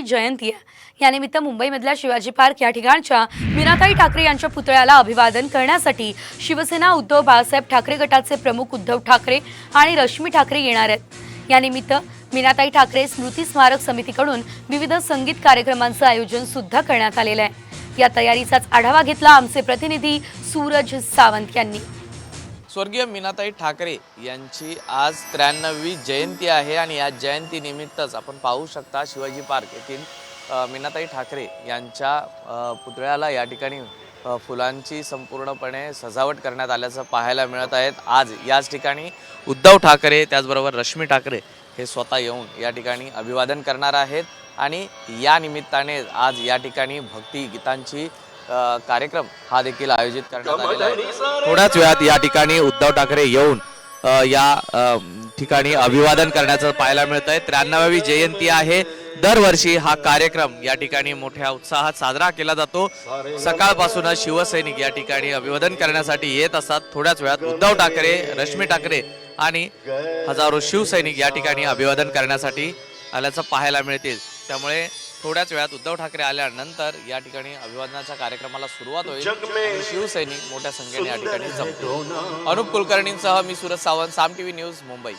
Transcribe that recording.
त्र्याण्णवी जयंती आहे यानिमित्त मुंबईमधल्या शिवाजी पार्क या ठिकाणच्या मीनाताई ठाकरे यांच्या पुतळ्याला अभिवादन करण्यासाठी शिवसेना उद्धव बाळासाहेब ठाकरे गटाचे प्रमुख उद्धव ठाकरे आणि रश्मी ठाकरे येणार आहेत. यानिमित्त मीनाताई ठाकरे स्मृती स्मारक समितीकडून विविध संगीत कार्यक्रमांचं आयोजन सुद्धा करण्यात आलेलं आहे. या तयारीचाच आढावा घेतला आमचे प्रतिनिधी सूरज सावंत यांनी. स्वर्गीय मीनाताई ठाकरे यांची आज त्र्याण्णवी जयंती आहे आणि या जयंतीनिमित्तच आपण पाहू शकता शिवाजी पार्क येथील मीनाताई ठाकरे यांच्या पुतळ्याला या ठिकाणी फुलांची संपूर्णपणे सजावट करण्यात आल्याचं पाहायला मिळत आहेत आज याच ठिकाणी उद्धव ठाकरे त्याचबरोबर रश्मी ठाकरे हे स्वतः येऊन या ठिकाणी अभिवादन करणार आहेत. आणि या निमित्ताने आज या ठिकाणी भक्ती गीतांची अ, कार्यक्रम हा देखील आयोजित करण्यात आलेला आहे. थोड्याच वेळात या ठिकाणी उद्धव ठाकरे येऊन अ, या अ, ठिकाणी अभिवादन करण्याचं पाहायला मिळत आहे त्र्याण्णवावी जयंती आहे. दरवर्षी हा कार्यक्रम या ठिकाणी मोठ्या उत्साहात साजरा केला जातो. सकाळपासूनच शिवसैनिक या ठिकाणी अभिवादन करण्यासाठी येत असतात. थोड्याच वेळात उद्धव ठाकरे रश्मी ठाकरे आणि हजारो शिवसैनिक या ठिकाणी अभिवादन करण्यासाठी आल्याचं पाहायला मिळतील. त्यामुळे थोड्याच वेळात उद्धव ठाकरे आल्यानंतर या ठिकाणी अभिवादनाच्या कार्यक्रमाला सुरुवात होईल शिवसैनिक मोठ्या संख्येने या ठिकाणी जमतील. अनुप कुलकर्णींसह मी सुरज सावंत साम टीव्ही न्यूज मुंबई.